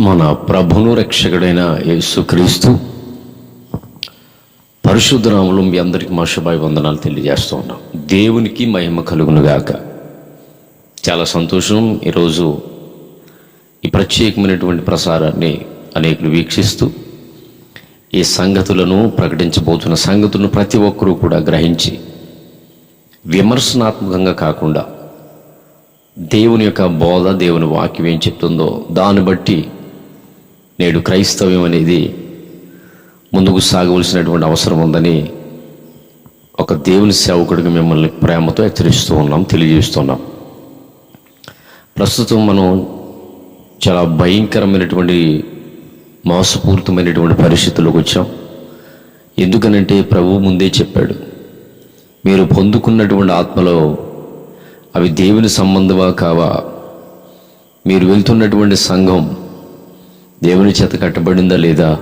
మన ప్రభును రక్షకుడైన యేసుక్రీస్తు. పరిశుద్ధరాములు మీ అందరికీ మా వందనాలు తెలియజేస్తూ ఉన్నాం. దేవునికి మహిమ కలుగునుగాక చాలా సంతోషం ఈరోజు ఈ ప్రత్యేకమైనటువంటి ప్రసారాన్ని అనేకులు వీక్షిస్తూ ఈ సంగతులను ప్రకటించబోతున్న సంగతులను ప్రతి ఒక్కరూ కూడా గ్రహించి విమర్శనాత్మకంగా కాకుండా దేవుని యొక్క బోధ దేవుని వాక్యం ఏం చెప్తుందో దాన్ని బట్టి నేడు క్రైస్తవ్యం అనేది ముందుకు సాగవలసినటువంటి అవసరం ఉందని ఒక దేవుని సేవకుడికి మిమ్మల్ని ప్రేమతో హెచ్చరిస్తూ ఉన్నాం తెలియజేస్తున్నాం ప్రస్తుతం మనం చాలా భయంకరమైనటువంటి మోసపూరితమైనటువంటి పరిస్థితుల్లోకి వచ్చాం. ఎందుకనంటే ప్రభు ముందే చెప్పాడు మీరు పొందుకున్నటువంటి ఆత్మలో అవి దేవుని సంబంధమా కావా? మీరు వెళ్తున్నటువంటి సంఘం దేవుని చేత కట్టబడిందా లేదా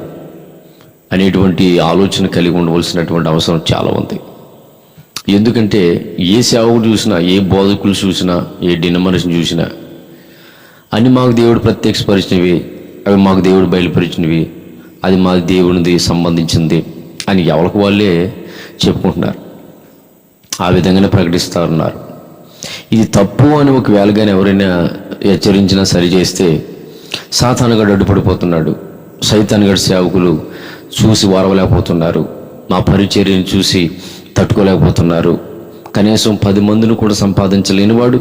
అనేటువంటి ఆలోచన కలిగి ఉండవలసినటువంటి అవసరం చాలా ఉంది. ఎందుకంటే ఏ సేవకుడు చూసినా ఏ బోధకులు చూసినా ఏ డినమనిషిని చూసినా అని మాకు దేవుడు ప్రత్యక్షపరిచినవి అవి మాకు దేవుడు బయలుపరిచినవి అది మా దేవునిది సంబంధించింది అని ఎవరికి వాళ్ళే చెప్పుకుంటున్నారు. ఆ విధంగానే ప్రకటిస్తారన్నారు. ఇది తప్పు అని ఒకవేళ కానీ ఎవరైనా హెచ్చరించినా సరి చేస్తే సాతానుగాడు అడ్డుపడిపోతున్నాడు. సైతానుగాడు సేవకులు చూసి వారవలేకపోతున్నారు. మా పరిచర్యను చూసి తట్టుకోలేకపోతున్నారు. కనీసం పది మందిని కూడా సంపాదించలేనివాడు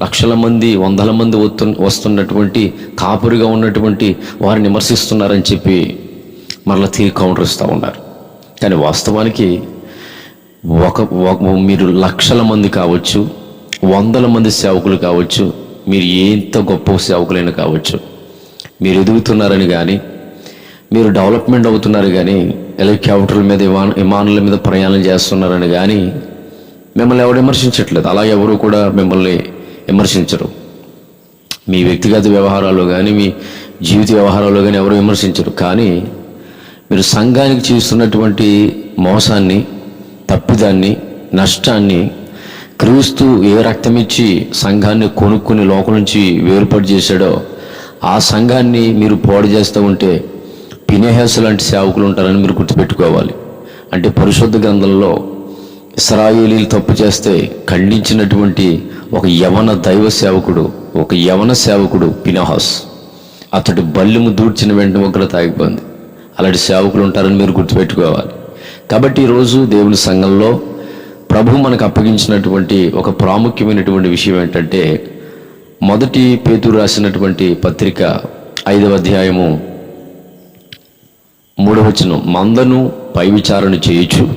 లక్షల మంది వందల మంది వస్తు వస్తున్నటువంటి కాపురిగా ఉన్నటువంటి వారిని విమర్శిస్తున్నారని చెప్పి మరలా తిరిగి కౌంటర్ ఇస్తూ ఉన్నారు. కానీ వాస్తవానికి ఒక- మీరు లక్షల మంది కావచ్చు వందల మంది సేవకులు కావచ్చు మీరు ఎంత గొప్ప సేవకులైనా కావచ్చు మీరు ఎదుగుతున్నారని కానీ మీరు డెవలప్మెంట్ అవుతున్నారు కానీ హెలికాప్టర్ల మీద విమాన విమానాల మీద ప్రయాణం చేస్తున్నారని కానీ మిమ్మల్ని ఎవరు విమర్శించట్లేదు. అలా ఎవరు కూడా మిమ్మల్ని విమర్శించరు. మీ వ్యక్తిగత వ్యవహారాల్లో కానీ మీ జీవిత వ్యవహారాల్లో కానీ ఎవరు విమర్శించరు. కానీ మీరు సంఘానికి చేస్తున్నటువంటి మోసాన్ని తప్పిదాన్ని నష్టాన్ని క్రీస్తు ఏ రక్తం ఇచ్చి సంఘాన్ని కొనుక్కుని లోకం నుంచి వేరుపడి చేశాడో ఆ సంఘాన్ని మీరు పోడు చేస్తూ ఉంటే పినేహేసు లాంటి సేవకులు ఉంటారని మీరు గుర్తుపెట్టుకోవాలి. అంటే పరిశుద్ధ గ్రంథంలో ఇస్రాయేలీలు తప్పు చేస్తే ఖండించినటువంటి ఒక యవన దైవ సేవకుడు ఒక యవన సేవకుడు పినహాస్ అతడు బల్లిము దూడ్చిన వెంటనే ఒకరు తాగిపోయింది అలాంటి సేవకులు ఉంటారని మీరు గుర్తుపెట్టుకోవాలి. కాబట్టి ఈరోజు దేవుని సంఘంలో ప్రభు మనకు అప్పగించినటువంటి ఒక ప్రాముఖ్యమైనటువంటి విషయం ఏంటంటే మొదటి పేతురు రాసినటువంటి పత్రిక ఐదవ అధ్యాయము మూడవచనం మందను పై విచారణ చేయుచు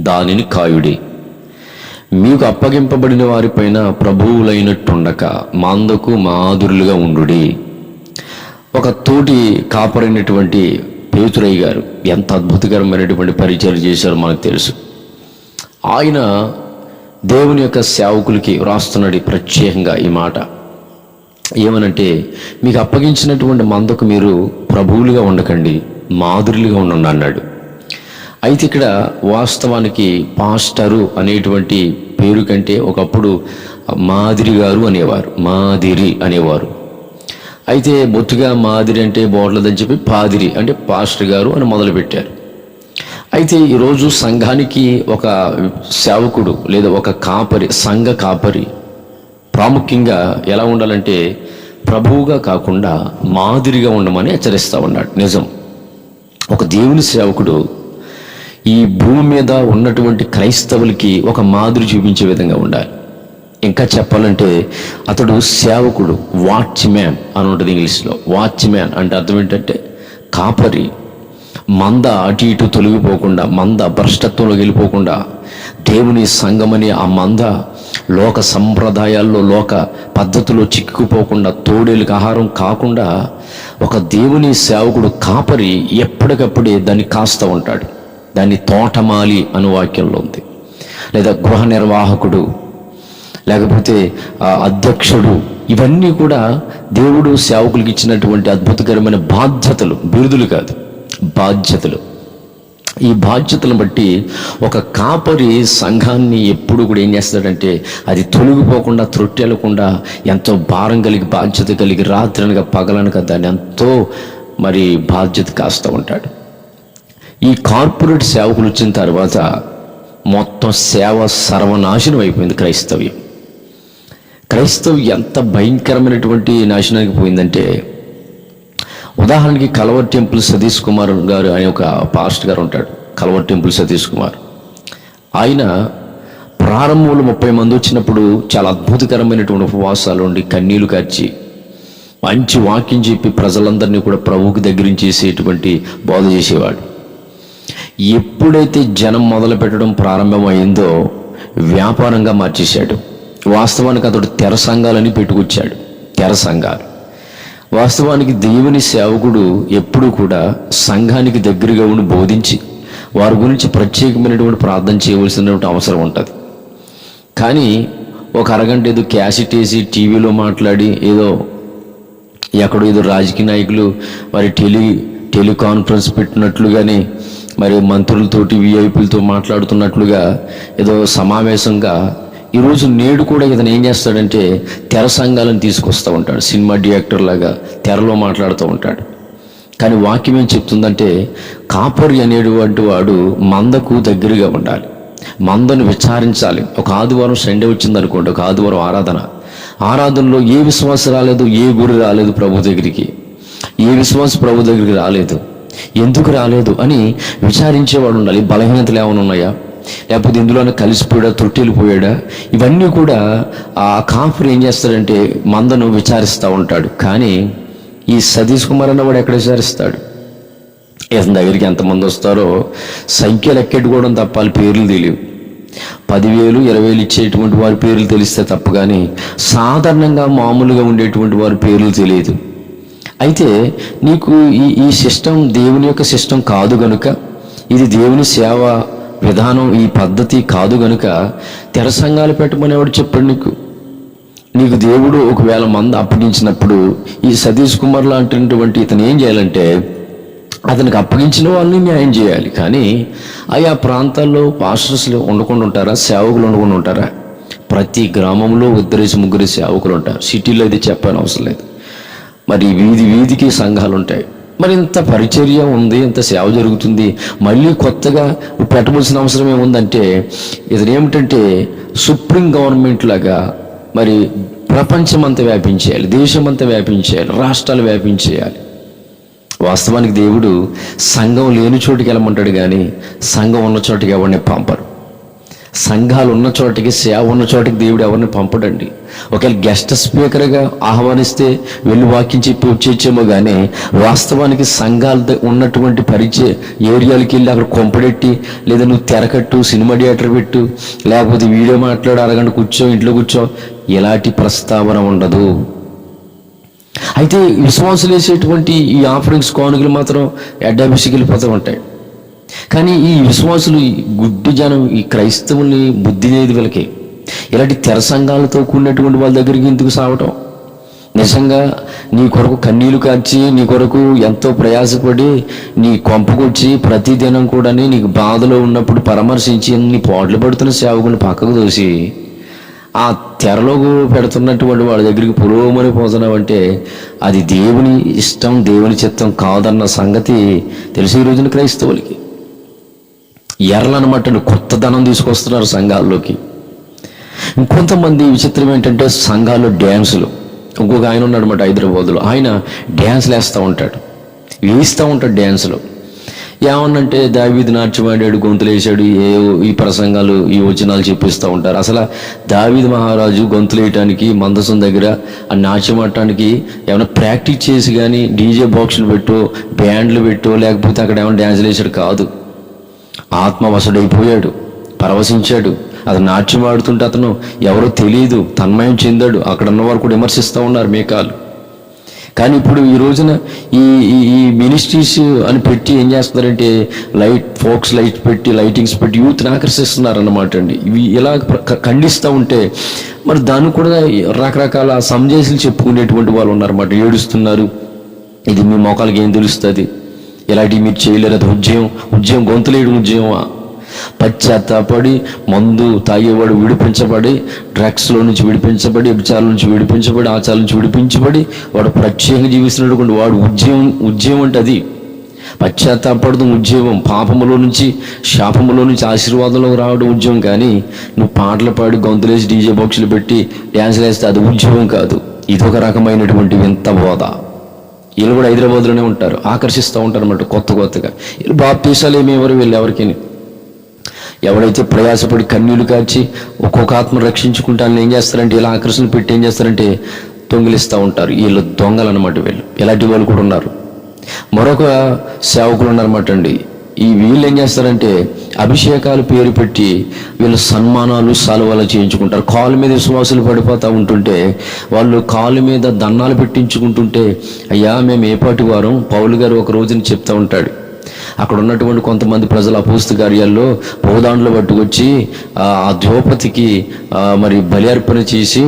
దానిని కాయుడి. మీకు అప్పగింపబడిన వారిపైన ప్రభువులైనట్టుండక మందకు మాధురులుగా ఉండుడి. ఒక తోటి కాపరైనటువంటి పేతురయ్య గారు ఎంత అద్భుతకరమైనటువంటి పరిచయం చేశారో మనకు తెలుసు. ఆయన దేవుని యొక్క సేవకులకి వ్రాస్తున్నాడు ప్రత్యేకంగా ఈ మాట. ఏమనంటే మీకు అప్పగించినటువంటి మందకు మీరు ప్రభువులుగా ఉండకండి మాధురులుగా ఉండండి అన్నాడు. అయితే ఇక్కడ వాస్తవానికి పాస్టరు అనేటువంటి పేరు కంటే ఒకప్పుడు మాదిరి గారు అనేవారు మాదిరి అనేవారు. అయితే బొత్తుగా మాదిరి అంటే బోట్లదని చెప్పి పాదిరి అంటే పాస్టర్ గారు అని మొదలుపెట్టారు. అయితే ఈరోజు సంఘానికి ఒక సేవకుడు లేదా ఒక కాపరి సంఘ కాపరి ప్రాముఖ్యంగా ఎలా ఉండాలంటే ప్రభువుగా కాకుండా మాదిరిగా ఉండమని హెచ్చరిస్తూ ఉన్నాడు. నిజం. ఒక దేవుని సేవకుడు ఈ భూమి మీద ఉన్నటువంటి క్రైస్తవులకి ఒక మాదిరి చూపించే విధంగా ఉండాలి. ఇంకా చెప్పాలంటే అతడు సేవకుడు వాచ్మ్యాన్ అని ఉంటుంది ఇంగ్లీష్లో. వాచ్మ్యాన్ అంటే అర్థం ఏంటంటే కాపరి. మంద అటు ఇటు తొలగిపోకుండా మంద భ్రష్టత్వంలోకి వెళ్ళిపోకుండా దేవుని సంఘమని ఆ మంద లోక సంప్రదాయాల్లో లోక పద్ధతిలో చిక్కుకుపోకుండా తోడేలకు ఆహారం కాకుండా ఒక దేవుని సేవకుడు కాపరి ఎప్పటికప్పుడే దాన్ని కాస్తూ ఉంటాడు. దాన్ని తోటమాలి అను వాక్యంలో ఉంది. లేదా గృహ నిర్వాహకుడు లేకపోతే అధ్యక్షుడు ఇవన్నీ కూడా దేవుడు సేవకులకు ఇచ్చినటువంటి అద్భుతకరమైన బాధ్యతలు బిరుదులు కాదు బాధ్యతలు. ఈ బాధ్యతలను బట్టి ఒక కాపరి సంఘాన్ని ఎప్పుడు కూడా ఏం చేస్తాడంటే అది తొలగిపోకుండా త్రొట్టెలకుండా ఎంతో భారం కలిగి బాధ్యత కలిగి రాత్రనగా పగలనగా దాన్ని ఎంతో మరి బాధ్యత కాస్తూ ఉంటాడు. ఈ కార్పొరేట్ సేవకులు వచ్చిన తర్వాత మొత్తం సేవ సర్వనాశనం అయిపోయింది క్రైస్తవ్యం. క్రైస్తవ్యం ఎంత భయంకరమైనటువంటి నాశనానికి పోయిందంటే ఉదాహరణకి కలవర్ టెంపుల్ సతీష్ కుమార్ గారు అనే ఒక పాస్ట్ గారు ఉంటాడు కలవర్ టెంపుల్ సతీష్ కుమార్. ఆయన ప్రారంభంలో ముప్పై మంది వచ్చినప్పుడు చాలా అద్భుతకరమైనటువంటి ఉపవాసాలు ఉండి కన్నీళ్ళు కార్చి మంచి వాక్యం చెప్పి ప్రజలందరినీ కూడా ప్రభువుకి దగ్గరించేసేటువంటి బోధ చేసేవాడు. ఎప్పుడైతే జనం మొదలు పెట్టడం ప్రారంభమైందో వ్యాపారంగా మార్చేశాడు. వాస్తవానికి అతడు తెర సంఘాలని పెట్టుకొచ్చాడు. తెర సంఘాలు. వాస్తవానికి దేవుని సేవకుడు ఎప్పుడు కూడా సంఘానికి దగ్గరగా ఉండి బోధించి వారి గురించి ప్రత్యేకమైనటువంటి ప్రార్థన చేయవలసినటువంటి అవసరం ఉంటుంది. కానీ ఒక అరగంట ఏదో క్యాసెట్ వేసి టీవీలో మాట్లాడి ఏదో ఎక్కడో ఏదో రాజకీయ నాయకులు మరి టెలి టెలికాన్ఫరెన్స్ పెట్టినట్లుగానే మరి మంత్రులతోటి విఐపీలతో మాట్లాడుతున్నట్లుగా ఏదో సమావేశంగా ఈరోజు నేడు కూడా ఇతను ఏం చేస్తాడంటే తెర సంఘాలను తీసుకొస్తూ ఉంటాడు. సినిమా డైరెక్టర్ లాగా తెరలో మాట్లాడుతూ ఉంటాడు. కానీ వాక్యం ఏం చెప్తుందంటే కాపరి అనేటువంటి వాడు మందకు దగ్గరగా ఉండాలి. మందను విచారించాలి. ఒక ఆదివారం సండే వచ్చింది అనుకోండి ఒక ఆదివారం ఆరాధన. ఆరాధనలో ఏ విశ్వాసం రాలేదు ఏ గురి రాలేదు ప్రభు దగ్గరికి. ఏ విశ్వాసం ప్రభు దగ్గరికి రాలేదు. ఎందుకు రాలేదు? అని విచారించేవాడు ఉండాలి. బలహీనతలు ఏమైనా ఉన్నాయా? లేకపోతే ఇందులోనే కలిసిపోయాడా తొట్టెళ్ళిపోయాడా ఇవన్నీ కూడా ఆ కాఫర్ ఏం చేస్తాడంటే మందను విచారిస్తూ ఉంటాడు. కానీ ఈ సతీష్ కుమార్ అన్నవాడు ఎక్కడ విచారిస్తాడు? ఇతని దగ్గరికి ఎంతమంది వస్తారో సంఖ్యలు ఎక్కెట్టుకోవడం తప్ప వాళ్ళ పేర్లు తెలియవు. పదివేలు ఇరవై వేలు ఇచ్చేటువంటి వారి పేర్లు తెలిస్తే తప్ప కానీ సాధారణంగా మామూలుగా ఉండేటువంటి వారి పేర్లు తెలియదు. అయితే నీకు ఈ ఈ సిస్టమ్ దేవుని యొక్క సిస్టమ్ కాదు కనుక ఇది దేవుని సేవ విధానం ఈ పద్ధతి కాదు గనుక తెర సంఘాలు పెట్టమనేవాడు చెప్పాడు నీకు? నీకు దేవుడు ఒకవేళ మంద అప్పగించినప్పుడు ఈ సతీష్ కుమార్ లాంటిటువంటి ఇతను ఏం చేయాలంటే అతనికి అప్పగించిన వాళ్ళని న్యాయం చేయాలి. కానీ ఆయా ప్రాంతాల్లో పాస్టర్స్లు ఉండకుండా ఉంటారా? సేవకులు ఉండకుండా ఉంటారా? ప్రతి గ్రామంలో ఇద్దరేసి ముగ్గురు సేవకులు ఉంటారు. సిటీలో అయితే చెప్పని అవసరం లేదు. మరి వీధి వీధికి సంఘాలు ఉంటాయి మరి ఇంత పరిచర్య ఉంది ఇంత సేవ జరుగుతుంది మళ్ళీ కొత్తగా పెట్టవలసిన అవసరం ఏముందంటే ఇది ఏమిటంటే సుప్రీం గవర్నమెంట్ లాగా మరి ప్రపంచమంతా వ్యాపించేయాలి దేశమంతా వ్యాపించేయాలి రాష్ట్రాలు వ్యాపించేయాలి. వాస్తవానికి దేవుడు సంఘం లేని చోటికి వెళ్ళమంటాడు కానీ సంఘం ఉన్న చోటికి ఎవరిని పంపరు. సంఘాలు ఉన్న చోటికి సేవ ఉన్న చోటికి దేవుడు ఎవరిని పంపడండి. ఒకవేళ గెస్ట్ స్పీకర్గా ఆహ్వానిస్తే వెళ్ళి వాక్యం చెప్పి వచ్చేచ్చేమో కానీ వాస్తవానికి సంఘాల ఉన్నటువంటి పరిచయ ఏరియాలకి వెళ్ళి అక్కడ కొంపడెట్టి లేదా నువ్వు తెరకట్టు సినిమా థియేటర్ పెట్టు లేకపోతే వీడియో మాట్లాడు అరగంట కూర్చో ఇంట్లో కూర్చో ఎలాంటి ప్రస్తావన ఉండదు. అయితే విశ్వాసులు వేసేటువంటి ఈ ఆఫరింగ్స్ కానుకలు మాత్రం ఎడ్డాబిసికి వెళ్ళిపోతూ ఉంటాయి. కానీ ఈ విశ్వాసులు ఈ గుడ్డి జనం ఈ క్రైస్తవుల్ని బుద్ధి లేదు వీళ్ళకి. ఇలాంటి తెర సంఘాలతో కూడినటువంటి వాళ్ళ దగ్గరికి ఎందుకు సావటం? నిజంగా నీ కొరకు కన్నీళ్ళు కార్చి నీ కొరకు ఎంతో ప్రయాసపడి నీ కొంపకొచ్చి ప్రతిదినం కూడా నీకు బాధలో ఉన్నప్పుడు పరామర్శించి నీ పోట్లు పడుతున్న సేవకుని పక్కకు తోసి ఆ తెరలో పెడుతున్నటువంటి వాళ్ళ దగ్గరికి పురోమని పోతున్నామంటే అది దేవుని ఇష్టం దేవుని చిత్తం కాదన్న సంగతి తెలిసి ఈ రోజున క్రైస్తవులకి. ఎర్రలనమాట కొత్త ధనం తీసుకొస్తున్నారు సంఘాల్లోకి. ఇంకొంతమంది విచిత్రం ఏంటంటే సంఘాల్లో డ్యాన్సులు. ఇంకొక ఆయన ఉన్నాడు హైదరాబాద్లో. ఆయన డ్యాన్స్లు వేస్తూ ఉంటాడు. వేస్తూ ఉంటాడు డ్యాన్సులు. ఏమన్నంటే దావీది నాట్యమాడాడు గొంతులు వేసాడు ఏ ఈ ప్రసంగాలు ఈ వచనాలు చెప్పిస్తూ ఉంటారు. అసలు దావీద్ మహారాజు గొంతులు వేయటానికి మందసం దగ్గర ఆ నాట్యం ఆడటానికి ఏమైనా ప్రాక్టీస్ చేసి కానీ డీజే బాక్సులు పెట్టో బ్యాండ్లు పెట్టో లేకపోతే అక్కడ ఏమైనా డ్యాన్సులు వేసాడు కాదు. ఆత్మవసుడైపోయాడు పరవశించాడు. అతను నాట్యం ఆడుతుంటే అతను ఎవరో తెలియదు తన్మయం చెందాడు అక్కడ ఉన్నవారు కూడా విమర్శిస్తూ ఉన్నారు మేకాలు కానీ ఇప్పుడు ఈ రోజున ఈ ఈ ఈ మినిస్ట్రీస్ అని పెట్టి ఏం చేస్తున్నారంటే లైట్ ఫోక్స్ లైట్ పెట్టి లైటింగ్స్ పెట్టి యూత్ని ఆకర్షిస్తున్నారు అన్నమాట అండి. ఇవి ఇలా ప్ర- ఖండిస్తూ ఉంటే మరి దాన్ని కూడా రకరకాల సంజేసులు చెప్పుకునేటువంటి వాళ్ళు ఉన్నారన్నమాట. ఏడుస్తున్నారు ఇది మీ మోకాలకి ఏం తెలుస్తుంది? ఇలాంటివి మీరు చేయలేరు అది ఉద్యమం ఉద్యమం గొంతులేయడం ఉద్యమమా పశ్చాత్తాపడి మందు తాగేవాడు విడిపించబడి డ్రగ్స్లో నుంచి విడిపించబడి విచారాల నుంచి విడిపించబడి ఆచారాల నుంచి విడిపించబడి వాడు ప్రత్యేకంగా జీవిస్తున్నటువంటి వాడు ఉద్యమం ఉద్యమం అంటే అది. పశ్చాత్తాపడడం ఉద్యమం పాపములో నుంచి శాపములో నుంచి ఆశీర్వాదంలో రావడం ఉద్యమం కానీ నువ్వు పాటలు పాడి గొంతులేసి డీజే బాక్సులు పెట్టి డ్యాన్సులు వేస్తే అది ఉద్యమం కాదు. ఇదొక రకమైనటువంటి వింత బోధ. వీళ్ళు కూడా హైదరాబాద్లోనే ఉంటారు. ఆకర్షిస్తూ ఉంటారు అన్నమాట కొత్త కొత్తగా. వీళ్ళు బాప్తీసాలు ఏమి ఎవరు వీళ్ళు ఎవరికి ఎవడైతే ప్రయాసపడి కన్నీళ్ళు కాచి ఒక్కొక్క ఆత్మ రక్షించుకుంటాను ఏం చేస్తారంటే ఇలా ఆకర్షణ పెట్టి ఏం చేస్తారంటే దొంగిలిస్తూ ఉంటారు. వీళ్ళు దొంగలు అనమాట వీళ్ళు. ఇలాంటి వాళ్ళు కూడా ఉన్నారు. మరొక సేవకులు ఉన్నారన్నమాట అండి. ఈ వీళ్ళు ఏం చేస్తారంటే అభిషేకాలు పేరు పెట్టి వీళ్ళు సన్మానాలు సలవాలు చేయించుకుంటారు. కాలు మీద విశ్వాసులు పడిపోతూ ఉంటుంటే వాళ్ళు కాలు మీద దన్నాలు పెట్టించుకుంటుంటే అయ్యా మేము ఏ పాటి వారం? పౌలు గారు ఒక రోజుని చెప్తూ ఉంటాడు. అక్కడ ఉన్నటువంటి కొంతమంది ప్రజలు అపోస్తు కార్యాల్లో బోధాండ్లు పట్టుకొచ్చి ఆ ద్రౌపదికి మరి బలి అర్పణ చేసి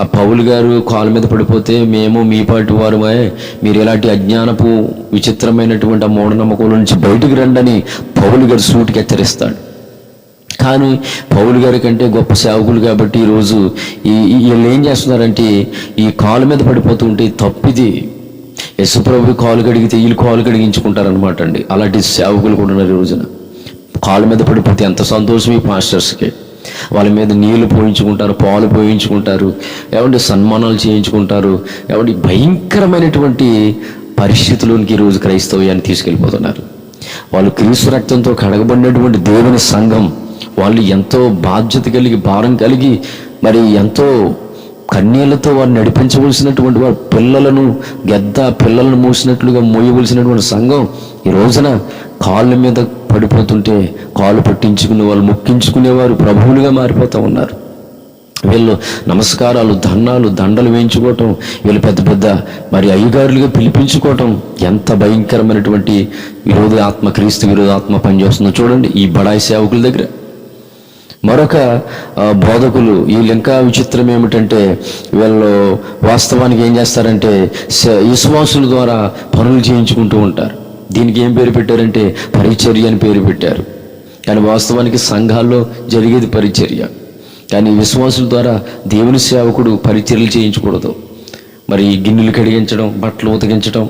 ఆ పౌలు గారు కాళ్ళ మీద పడిపోతే మేము మీ పాటి వారమే మీరు ఎలాంటి అజ్ఞానపు విచిత్రమైనటువంటి ఆ మూఢనమ్మకాల నుంచి బయటకు రండని పౌలు గారు సూటికి హెచ్చరిస్తాడు. కానీ పౌలు గారి కంటే గొప్ప సేవకులు కాబట్టి ఈరోజు ఈ ఈ- వీళ్ళు ఏం చేస్తున్నారంటే ఈ కాలు మీద పడిపోతుంటే తప్పిది యశుప్రభు కాలు కడిగితే వీళ్ళు కాలు కడిగించుకుంటారనమాట అండి. అలాంటి సేవకులు కూడా ఉన్నారు ఈ రోజున. కాలు మీద పడిపోతే ఎంత సంతోషం ఈ పాస్టర్స్కి. వాళ్ళ మీద నీళ్ళు పోయించుకుంటారు పాలు పోయించుకుంటారు ఏమంటే సన్మానాలు చేయించుకుంటారు ఏమంటే భయంకరమైనటువంటి పరిస్థితుల్లోనికి ఈరోజు క్రైస్తవ్యాన్ని తీసుకెళ్ళిపోతున్నారు. వాళ్ళు క్రీస్తు రక్తంతో కడగబడినటువంటి దేవుని సంఘం వాళ్ళు ఎంతో బాధ్యత కలిగి భారం కలిగి మరి ఎంతో కన్నీళ్ళతో వారు నడిపించవలసినటువంటి వారు పిల్లలను గెద్ద పిల్లలను మూసినట్లుగా మోయవలసినటువంటి సంఘం ఈ రోజున కాళ్ళ మీద పడిపోతుంటే కాళ్ళు పట్టించుకునే వాళ్ళు మొక్కించుకునేవారు ప్రభువులుగా మారిపోతూ ఉన్నారు. వీళ్ళు నమస్కారాలు దన్నాలు దండలు వేయించుకోవటం వీళ్ళు పెద్ద పెద్ద మరి అయ్యగారులుగా పిలిపించుకోవటం ఎంత భయంకరమైనటువంటి విరోధాత్మ క్రీస్తు విరోధ ఆత్మ పనిచేస్తుందో చూడండి ఈ బడాయి సేవకుల దగ్గర. మరొక బోధకులు వీళ్ళు ఇంకా విచిత్రం ఏమిటంటే వీళ్ళు వాస్తవానికి ఏం చేస్తారంటే విశ్వాసుల ద్వారా పనులు చేయించుకుంటూ ఉంటారు. దీనికి ఏం పేరు పెట్టారంటే పరిచర్య అని పేరు పెట్టారు. కానీ వాస్తవానికి సంఘాల్లో జరిగేది పరిచర్య. కానీ విశ్వాసుల ద్వారా దేవుని సేవకుడు పరిచర్యలు చేయించకూడదు. మరి గిన్నెలు కడిగించడం బట్టలు ఉతకించడం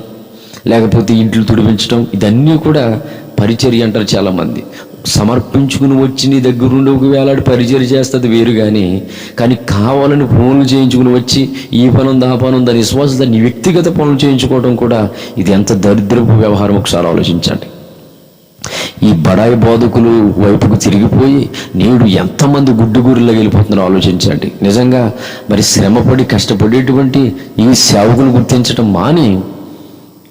లేకపోతే ఇంట్లు తుడిపించడం ఇదన్నీ కూడా పరిచర్య అంటారు చాలామంది. సమర్పించుకుని వచ్చి నీ దగ్గరుండి ఒక వేలాడి పరిచయం చేస్తుంది వేరు కానీ కానీ కావాలని ఫోన్లు చేయించుకుని వచ్చి ఈ పని దా ఆ దాని ఉందని విశ్వాసం దాన్ని వ్యక్తిగత పనులు చేయించుకోవడం కూడా ఇది ఎంత దరిద్రపు వ్యవహారం ఒకసారి ఆలోచించండి. ఈ బడాయి బోధకులు వైపుకు తిరిగిపోయి నేడు ఎంతమంది గుడ్డుగూరులో వెళ్ళిపోతున్నారో ఆలోచించండి. నిజంగా మరి శ్రమపడి కష్టపడేటువంటి ఈ సేవకులు గుర్తించడం మాని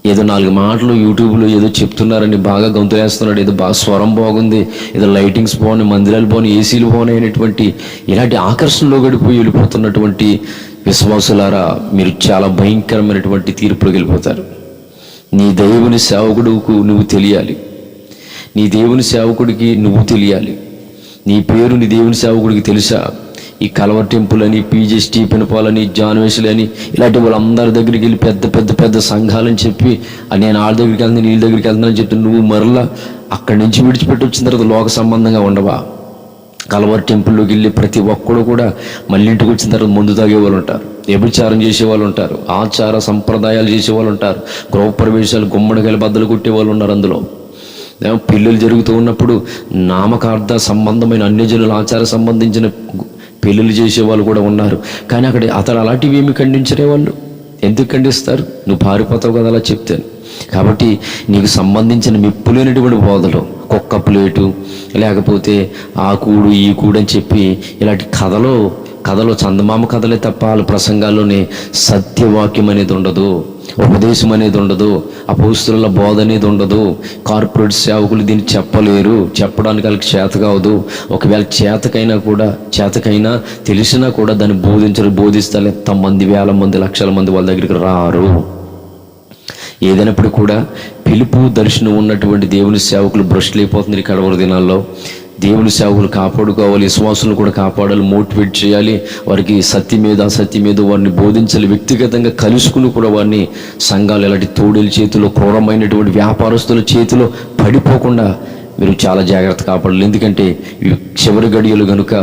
ఏదో నాలుగు మాటలు యూట్యూబ్లో ఏదో చెప్తున్నారని బాగా గొంతులేస్తున్నాడు. ఏదో బాగా స్వరం బాగుంది. ఏదో లైటింగ్స్ బాగున్నాయి మందిరాలు బాగున్నాయి ఏసీలు బాగున్నాయి అనేటువంటి ఇలాంటి ఆకర్షణలో గడిపోయి వెళ్ళిపోతున్నటువంటి విశ్వాసులారా మీరు చాలా భయంకరమైనటువంటి తీర్పులకు వెళ్ళిపోతారు. నీ దేవుని సేవకుడుకు నువ్వు తెలియాలి. నీ దేవుని సేవకుడికి నువ్వు తెలియాలి. నీ పేరు నీ దేవుని సేవకుడికి తెలుసా? ఈ కలవర్ టెంపుల్ అని పీజే స్టీఫెన్ పాల్ అని జాన్ అని ఇలాంటి వాళ్ళందరి దగ్గరికి వెళ్ళి పెద్ద పెద్ద పెద్ద సంఘాలని చెప్పి నేను వాళ్ళ దగ్గరికి వెళ్తాను నీళ్ళ దగ్గరికి వెళ్తానని చెప్తే నువ్వు మరలా అక్కడి నుంచి విడిచిపెట్టి వచ్చిన తర్వాత లోక సంబంధంగా ఉండవా? కలవర్ టెంపుల్లోకి వెళ్ళి ప్రతి ఒక్కడు కూడా మళ్ళీ ఇంటికి వచ్చిన తర్వాత ముందు తాగే వాళ్ళు ఉంటారు వ్యభిచారం చేసే వాళ్ళు ఉంటారు ఆచార సంప్రదాయాలు చేసే వాళ్ళు ఉంటారు గృహప్రవేశాలు గుమ్మడికాయలు బద్దలు కొట్టే వాళ్ళు ఉన్నారు అందులో. పిల్లలు జరుగుతూ ఉన్నప్పుడు నామకార్థ సంబంధమైన అన్యజనుల ఆచార సంబంధించిన పెళ్ళిళ్ళు చేసే వాళ్ళు కూడా ఉన్నారు. కానీ అక్కడ అతడు అలాంటివి ఏమి ఖండించరే వాళ్ళు? ఎందుకు ఖండిస్తారు? నువ్వు పారిపోతావు కదా అలా చెప్తాను. కాబట్టి నీకు సంబంధించిన మెప్పులేనటువంటి బోధలు కుక్క ప్లేటు లేకపోతే ఆ కూడు ఈ కూడు అని చెప్పి ఇలాంటి కథలో కథలో చందమామ కథలే తప్ప వాళ్ళ ప్రసంగాల్లోనే సత్యవాక్యం అనేది ఉండదు ఉపదేశం అనేది ఉండదు అపోస్తుల బోధ అనేది ఉండదు. కార్పొరేట్ సేవకులు దీన్ని చెప్పలేరు చెప్పడానికి వాళ్ళకి చేత కావదు. ఒకవేళ చేతకైనా కూడా చేతకైనా తెలిసినా కూడా దాన్ని బోధించరు బోధిస్తారు ఎంతమంది వేల మంది లక్షల మంది వాళ్ళ దగ్గరికి రారు. ఏదైనప్పుడు కూడా పిలుపు దర్శనం ఉన్నటువంటి దేవుని సేవకులు భ్రష్టులైపోతున్నారు ఈ కడవర దినాల్లో. దేవుని సేవకులు కాపాడుకోవాలి విశ్వాసులు కూడా కాపాడాలి మోటివేట్ చేయాలి. వారికి సత్యం మీద అసత్యం మీద వారిని బోధించాలి. వ్యక్తిగతంగా కలుసుకుని కూడా వారిని సంఘాలు ఇలాంటి తోడేల చేతిలో క్రూరమైనటువంటి వ్యాపారస్తుల చేతిలో పడిపోకుండా మీరు చాలా జాగ్రత్త కాపాడాలి. ఎందుకంటే ఇవి చివరి గడియలు గనుక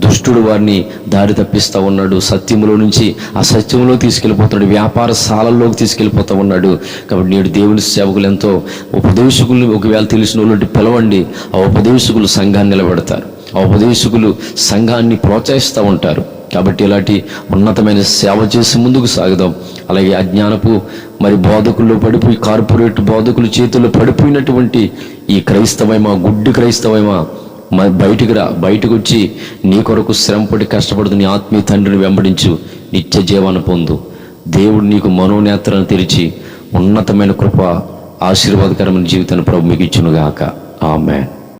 దుష్టుడు వారిని దారి తప్పిస్తూ ఉన్నాడు సత్యంలో నుంచి అసత్యంలో తీసుకెళ్ళిపోతున్నాడు వ్యాపార సాలల్లోకి తీసుకెళ్ళిపోతూ ఉన్నాడు. కాబట్టి నేడు దేవుని సేవకులు ఎంతో ఉపదేశకుల్ని ఒకవేళ తెలిసిన వాళ్ళు పిలవండి ఆ ఉపదేశకులు సంఘాన్ని నిలబెడతారు. ఆ ఉపదేశకులు సంఘాన్ని ప్రోత్సహిస్తూ ఉంటారు. కాబట్టి ఇలాంటి ఉన్నతమైన సేవ చేసి ముందుకు సాగుదాం. అలాగే అజ్ఞానపు మరి బోధకుల్లో పడిపోయి కార్పొరేట్ బోధకుల చేతుల్లో పడిపోయినటువంటి ఈ క్రైస్తవమా గుడ్డి క్రైస్తవమా మరి బయటికి రా బయటకు వచ్చి నీ కొరకు శ్రమపడి కష్టపడుతూ నీ ఆత్మీయ తండ్రిని వెంబడించు నిత్య జీవాన్ని పొందు. దేవుడు నీకు మనోనేత్రను తెరిచి ఉన్నతమైన కృప ఆశీర్వాదకరమైన జీవితాన్ని ప్రభు మీకు ఇచ్చునుగాక. ఆమె